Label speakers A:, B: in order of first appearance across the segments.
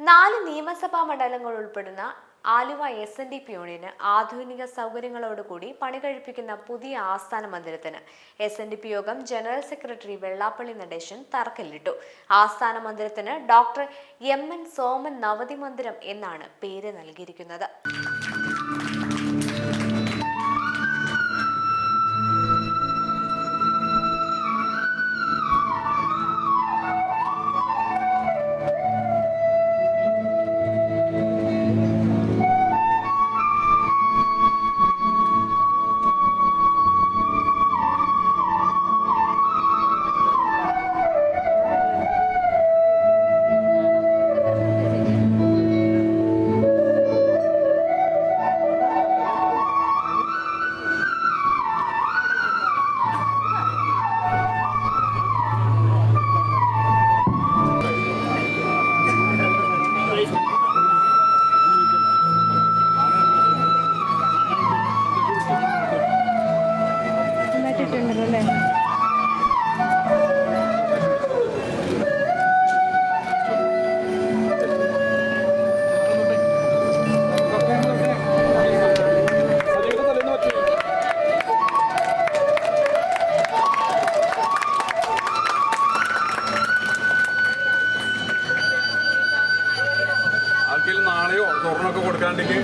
A: നാല് നിയമസഭാ മണ്ഡലങ്ങൾ ഉൾപ്പെടുന്ന Aluva S N D P യൂണിയന് ആധുനിക സൗകര്യങ്ങളോടുകൂടി പണി കഴിപ്പിക്കുന്ന പുതിയ ആസ്ഥാന മന്ദിരത്തിന് എസ് എൻ ഡി പി യോഗം ജനറൽ സെക്രട്ടറി വെള്ളാപ്പള്ളി നടേശൻ തറക്കല്ലിട്ടു. ആസ്ഥാന മന്ദിരത്തിന് ഡോക്ടർ എം എൻ സോമൻ നവതി മന്ദിരം എന്നാണ് പേര് നൽകിയിരിക്കുന്നത്.
B: ആർക്കെങ്കിലും നാളെയോ സ്വർണമൊക്കെ കൊടുക്കാണ്ടെങ്കിൽ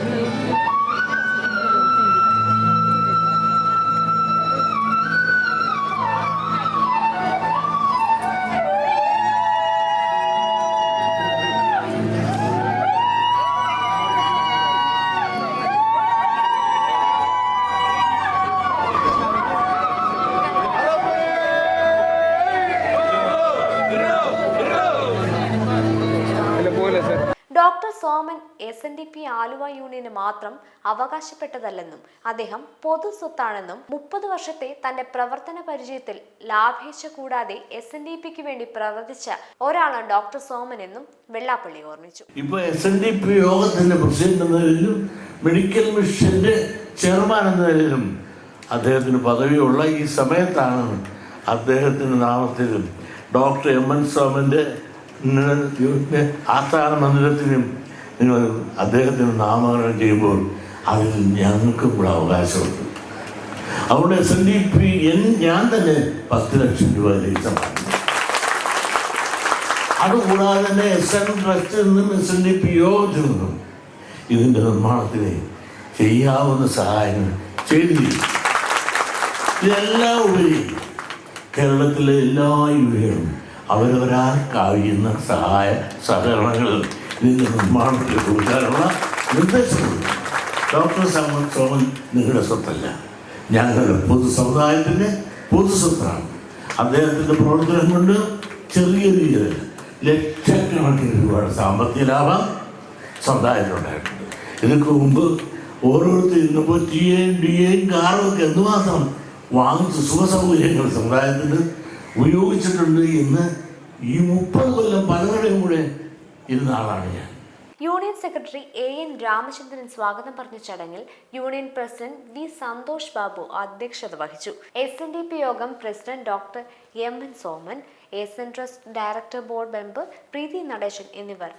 A: doctor Soman S N D P Aluva യൂണിയന് മാത്രം അവകാശപ്പെട്ടതല്ലെന്നും അദ്ദേഹം പൊതു സ്വത്താണെന്നും മുപ്പത് വർഷത്തെ തന്റെ പ്രവർത്തന പരിചയത്തിൽ ലാഭേച്ഛ കൂടാതെ എസ് എൻ ഡി പിക്ക് വേണ്ടി പ്രവർത്തിച്ച ഒരാളാണ് ഡോക്ടർ സോമൻ എന്നും വെള്ളാപ്പള്ളി ഓർമ്മിച്ചു.
C: ഇപ്പൊ എസ് എൻ ഡി പി യോഗത്തിന്റെ പ്രസിഡന്റ് മെഡിക്കൽ മിഷന്റെ ചെയർമാൻ എന്ന നിലയിലും അദ്ദേഹത്തിന് പദവിയുള്ള ഈ സമയത്താണ് അദ്ദേഹത്തിന്റെ നാമത്തിലും ഡോക്ടർ എം എൻ സോമന്റെ ആസ്ഥാന മന്ദിരത്തിനും അദ്ദേഹത്തിന് നാമകരണം ചെയ്യുമ്പോൾ അതിൽ ഞങ്ങൾക്കും കൂടെ അവകാശമുണ്ട്. അവിടെ S N D P N ഞാൻ തന്നെ പത്ത് ലക്ഷം രൂപ ലഭിച്ചതാണ് അതുകൂടാതെ തന്നെ എസ് എൻ ട്രസ്റ്റിൽ നിന്നും എസ് എൻ ഡി പി യോഗത്തിൽ നിന്നും ഇതിന്റെ നിർമ്മാണത്തിന് ചെയ്യാവുന്ന സഹായങ്ങൾ ചെയ്തിരിക്കും ഇതെല്ലാം ഉപരി കേരളത്തിലെ എല്ലാ യുവകളും അവരവരാൽ കഴിയുന്ന സഹായ സഹകരണങ്ങൾ ഇതിന്റെ നിർമ്മാണത്തിൽ കൊടുക്കാനുള്ള നിർദ്ദേശം ഡോക്ടർ സമൻ സോമൻ നിങ്ങളുടെ സ്വത്തല്ല. ഞങ്ങളുടെ പൊതു സമുദായത്തിന്റെ പൊതു സ്വത്താണ് അദ്ദേഹത്തിന്റെ പ്രവർത്തനം കൊണ്ട് ചെറിയ രീതിയിൽ ലക്ഷക്കണക്കിന് രൂപയുടെ സാമ്പത്തിക ലാഭം സമുദായത്തിലുണ്ടായിട്ടുണ്ട് ഇതിനു മുമ്പ് ഓരോരുത്തരും ഇന്നിപ്പോൾ ടി എയും ഡി എയും കാറും ഒക്കെ എന്തുമാത്രം വാങ്ങിച്ച് സുഖസൗകര്യങ്ങൾ സമുദായത്തിന് ഉപയോഗിച്ചിട്ടുണ്ട് എന്ന് ഈ മുപ്പത് കൊല്ലം പലരുടെയും കൂടെ ഇരുന്ന ആളാണ് ഞാൻ.
A: Union secretary A N Ramachandran സ്വാഗതം പറഞ്ഞ ചടങ്ങിൽ union president V Santhosh Babu അധ്യക്ഷത വഹിച്ചു. എസ് എൻ ഡി പി യോഗം president doctor M N Soman S N trust director board member Preethi Natesan എന്നിവർ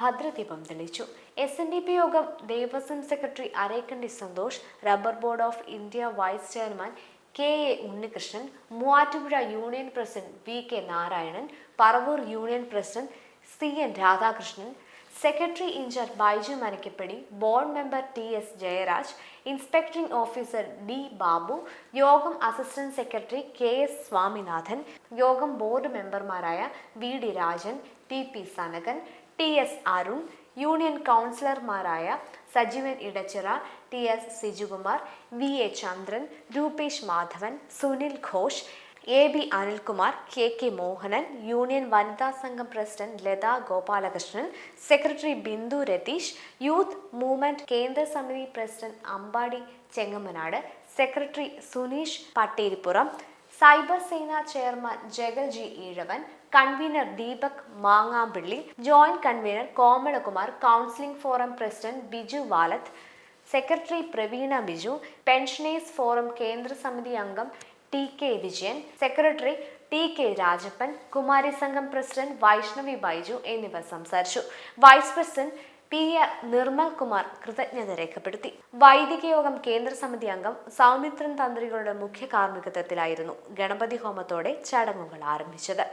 A: ഭദ്രദീപം തെളിയിച്ചു. എസ് എൻ ഡി പി യോഗം Devaswom secretary Arekkandi Santhosh rubber board of India vice chairman K A Unnikrishnan Muvattupuzha union president V K Narayanan Paravur union president C N Radhakrishnan secretary incharge Baiju Manakkappady board member T S Jayaraj inspectoring officer D Babu യോഗം assistant secretary K S Swaminathan യോഗം board മെമ്പർമാരായ V D Rajan T P Sanakan T S Arun union കൗൺസിലർമാരായ Sajeevan Edachira T S Sijukumar V A Chandran Rupesh Madhavan Sunil Ghosh A B Anilkumar K K Mohanan union വനിതാ സംഘം president Latha Gopalakrishnan secretary Bindu Ratheesh youth movement കേന്ദ്ര സമിതി president Ambadi Chengamanad secretary Suneesh Patteripuram cyber Sena chairman Jagal G Ezhavan convenor Deepak Mangampilly joint convenor Komalakumar counselling forum president Biju Valath secretary Praveena Biju pensioners forum കേന്ദ്ര സമിതി അംഗം T K Vijayan secretary T K Rajappan Kumari സംഘം president Vaishnavi Baiju എന്നിവർ സംസാരിച്ചു. Vice president P R Nirmal Kumar കൃതജ്ഞത രേഖപ്പെടുത്തി. വൈദിക യോഗം കേന്ദ്ര സമിതി അംഗം സൗമിത്രൻ തന്ത്രികളുടെ മുഖ്യ കാർമ്മികത്വത്തിലായിരുന്നു ഗണപതി ഹോമത്തോടെ ചടങ്ങുകൾ ആരംഭിച്ചത്.